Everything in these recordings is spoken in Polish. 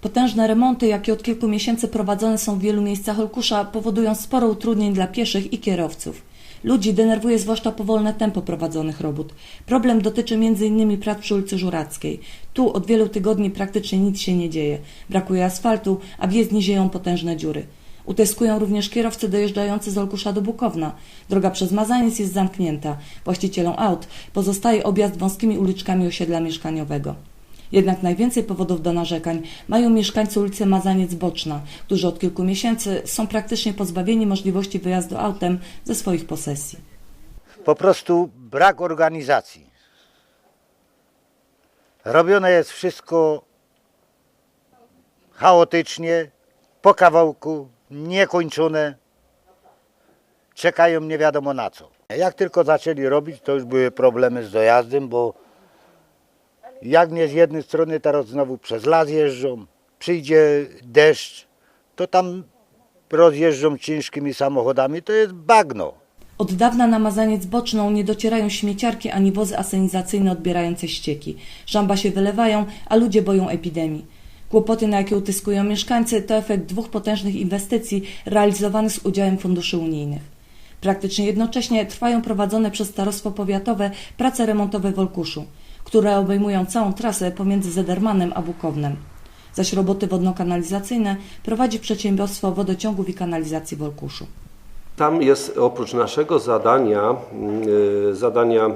Potężne remonty, jakie od kilku miesięcy prowadzone są w wielu miejscach Olkusza, powodują sporo utrudnień dla pieszych i kierowców. Ludzi denerwuje zwłaszcza powolne tempo prowadzonych robót. Problem dotyczy m.in. prac przy ulicy Żurackiej. Tu od wielu tygodni praktycznie nic się nie dzieje. Brakuje asfaltu, a w jezdni zieją potężne dziury. Utyskują również kierowcy dojeżdżający z Olkusza do Bukowna. Droga przez Mazaniec jest zamknięta. Właścicielom aut pozostaje objazd wąskimi uliczkami osiedla mieszkaniowego. Jednak najwięcej powodów do narzekań mają mieszkańcy ulicy Mazaniec Boczna, którzy od kilku miesięcy są praktycznie pozbawieni możliwości wyjazdu autem ze swoich posesji. po prostu brak organizacji. Robione jest wszystko chaotycznie, po kawałku, niekończone. Czekają nie wiadomo na co. Jak tylko zaczęli robić, to już były problemy z dojazdem, bo jak nie z jednej strony, teraz znowu przez las jeżdżą, przyjdzie deszcz, to tam rozjeżdżą ciężkimi samochodami, to jest bagno. Od dawna na Mazaniec Boczną nie docierają śmieciarki ani wozy asenizacyjne odbierające ścieki. Żamba się wylewają, a ludzie boją epidemii. Kłopoty, na jakie utyskują mieszkańcy, to efekt dwóch potężnych inwestycji realizowanych z udziałem funduszy unijnych. Praktycznie jednocześnie trwają prowadzone przez Starostwo Powiatowe prace remontowe w Olkuszu, które obejmują całą trasę pomiędzy Zedermanem a Bukownem. Zaś roboty wodno-kanalizacyjne prowadzi przedsiębiorstwo wodociągów i kanalizacji w Olkuszu. Tam jest oprócz naszego zadania, y, zadania y,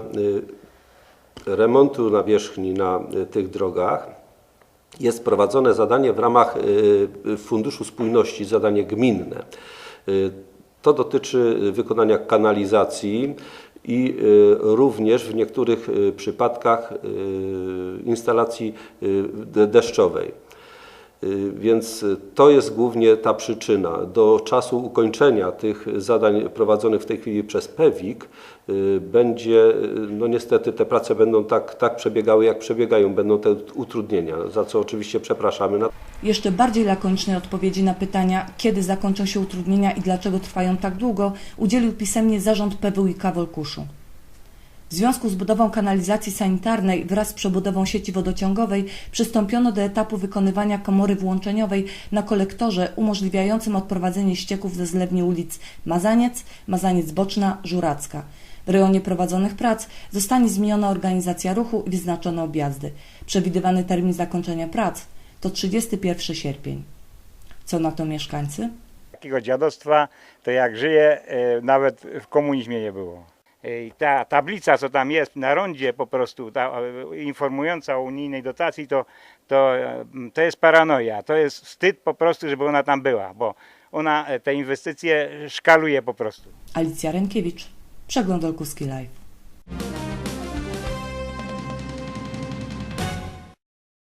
remontu nawierzchni na y, tych drogach, jest prowadzone zadanie w ramach Funduszu Spójności, zadanie gminne. To dotyczy wykonania kanalizacji i y, również w niektórych y, przypadkach y, instalacji de- deszczowej. Y, Więc to jest głównie ta przyczyna. Do czasu ukończenia tych zadań prowadzonych w tej chwili przez PEWIK y, będzie, y, no niestety te prace będą tak, tak przebiegały, jak przebiegają, będą te utrudnienia, za co oczywiście przepraszamy. Jeszcze bardziej lakonicznej odpowiedzi na pytania, kiedy zakończą się utrudnienia i dlaczego trwają tak długo, udzielił pisemnie zarząd PWiK w Olkuszu. W związku z budową kanalizacji sanitarnej wraz z przebudową sieci wodociągowej przystąpiono do etapu wykonywania komory włączeniowej na kolektorze umożliwiającym odprowadzenie ścieków ze zlewni ulic Mazaniec, Mazaniec Boczna, Żuracka. W rejonie prowadzonych prac zostanie zmieniona organizacja ruchu i wyznaczone objazdy. Przewidywany termin zakończenia prac to 31 sierpień. Co na to mieszkańcy? takiego dziadostwa, to jak żyje, e, nawet w komunizmie nie było. E, ta tablica, co tam jest na rondzie po prostu, ta, e, informująca o unijnej dotacji, to, to, e, to jest paranoja. To jest wstyd po prostu, żeby ona tam była, bo ona te inwestycje szkaluje po prostu. Alicja Renkiewicz, Przegląd Olkuski Live.